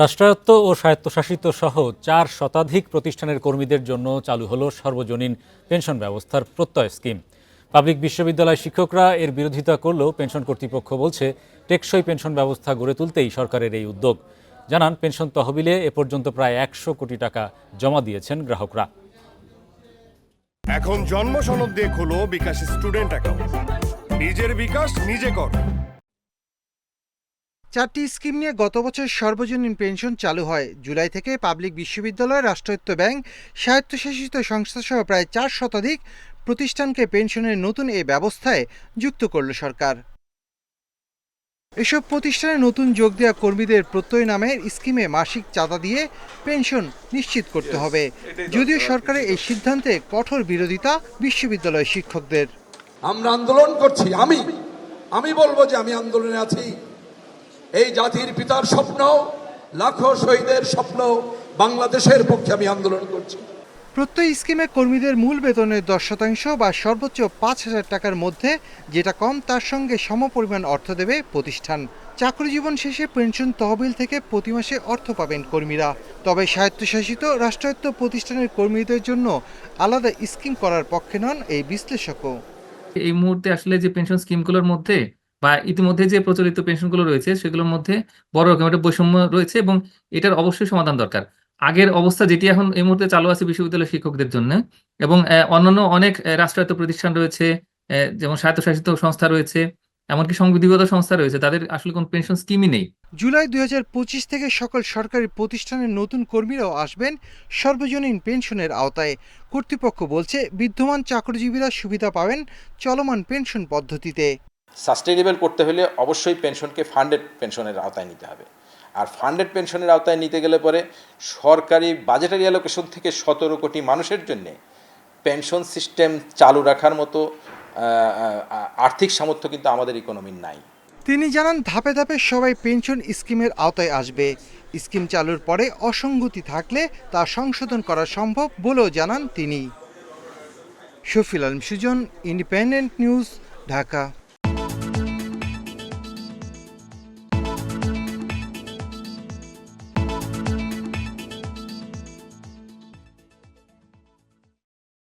রাষ্ট্রায়ত্ত ও স্বায়ত্তশাসিত সহ চার শতাধিক প্রতিষ্ঠানের কর্মীদের জন্য চালু হলো সর্বজনীন পেনশন ব্যবস্থার প্রত্যয় স্কিম। পাবলিক বিশ্ববিদ্যালয় শিক্ষকরা এর বিরোধিতা করলেও পেনশন কর্তৃপক্ষ বলছে, টেকসই পেনশন ব্যবস্থা গড়ে তুলতেই সরকারের এই উদ্যোগ। জানান, পেনশন তহবিলে এ পর্যন্ত প্রায় একশো কোটি টাকা জমা দিয়েছেন গ্রাহকরা। এখন জন্ম সনদ দিয়ে খোলো বিকাশ স্টুডেন্ট অ্যাকাউন্ট। নিজের বিকাশ নিজে কর। চারটি স্কিম নিয়ে গত বছর সর্বজনীন পেনশন চালু হয়। জুলাই থেকে পাবলিক বিশ্ববিদ্যালয় রাষ্ট্রায়ত্ত ব্যাংক স্বায়ত্তশাসিত সংস্থাসহ প্রায় চার শতাধিক প্রতিষ্ঠানকে পেনশনের নতুন এই ব্যবস্থায় যুক্ত করল সরকার। এসব প্রতিষ্ঠানে নতুন যোগ দেওয়া কর্মীদের প্রত্যয় নামের স্কিমে মাসিক চাঁদা দিয়ে পেনশন নিশ্চিত করতে হবে। যদিও সরকারের এই সিদ্ধান্তে কঠোর বিরোধিতা বিশ্ববিদ্যালয় শিক্ষকদের। আমরা আন্দোলন করছি আমি আমি বলব যে আমি আন্দোলনে আছি। এই জাতির পিতার স্বপ্ন লাখো শহীদের স্বপ্ন বাংলাদেশের পক্ষে আমি আন্দোলন করছি। প্রত্যয় স্কিমে কর্মীদের মূল বেতনের দশ শতাংশ বা সর্বোচ্চ পাঁচ হাজার টাকার মধ্যে যেটা কম তার সঙ্গে সমপরিমাণ অর্থ দেবে প্রতিষ্ঠান। চাকরি জীবন শেষে পেনশন তহবিল থেকে প্রতি মাসে অর্থ পাবেন কর্মীরা। তবে স্বায়ত্তশাসিত রাষ্ট্রায়ত্ত প্রতিষ্ঠানের কর্মীদের জন্য আলাদা স্কিম করার পক্ষে নন এই বিশ্লেষকও। এই মুহূর্তে আসলে যে পেনশন স্কিমগুলোর মধ্যে বা ইতিমধ্যে যে প্রচলিত পেনশনগুলো রয়েছে, সেগুলোর মধ্যে বড় রকম একটা বৈষম্য রয়েছে এবং এটার অবশ্যই সমাধান দরকার। আগের অবস্থা যেটি এখন এই মুহূর্তে চালু আছে বিশ্ববিদ্যালয় শিক্ষকদের জন্য এবং অন্যান্য অনেক রাষ্ট্রায়ত্ত প্রতিষ্ঠান রয়েছে যেমন স্বায়ত্তশাসিত সংস্থা রয়েছে, এমনকি সংবিধিগত সংস্থা রয়েছে, তাদের আসলে কোনো পেনশন স্কিমই নেই। জুলাই দুই হাজার পঁচিশ থেকে সকল সরকারি প্রতিষ্ঠানের নতুন কর্মীরাও আসবেন সর্বজনীন পেনশনের আওতায়। কর্তৃপক্ষ বলছে, বিদ্যমান চাকরিজীবীরা সুবিধা পাবেন চলমান পেনশন পদ্ধতিতে। সাস্টেনেবল করতে হলে অবশ্যই পেনশনকে ফান্ডেড পেনশনের আওতায় নিতে হবে। আর ফান্ডেড পেনশনের আওতায় নিতে গেলে পরে সরকারি বাজেটারি অ্যালোকেশন থেকে সতেরো কোটি মানুষের জন্যে পেনশন সিস্টেম চালু রাখার মতো আর্থিক সামর্থ্য কিন্তু আমাদের ইকোনমির নাই। তিনি জানান, ধাপে ধাপে সবাই পেনশন স্কিমের আওতায় আসবে। স্কিম চালুর পরে অসঙ্গতি থাকলে তা সংশোধন করা সম্ভব বলেও জানান তিনি। Shafil Alam Sujan Independent News Dhaka.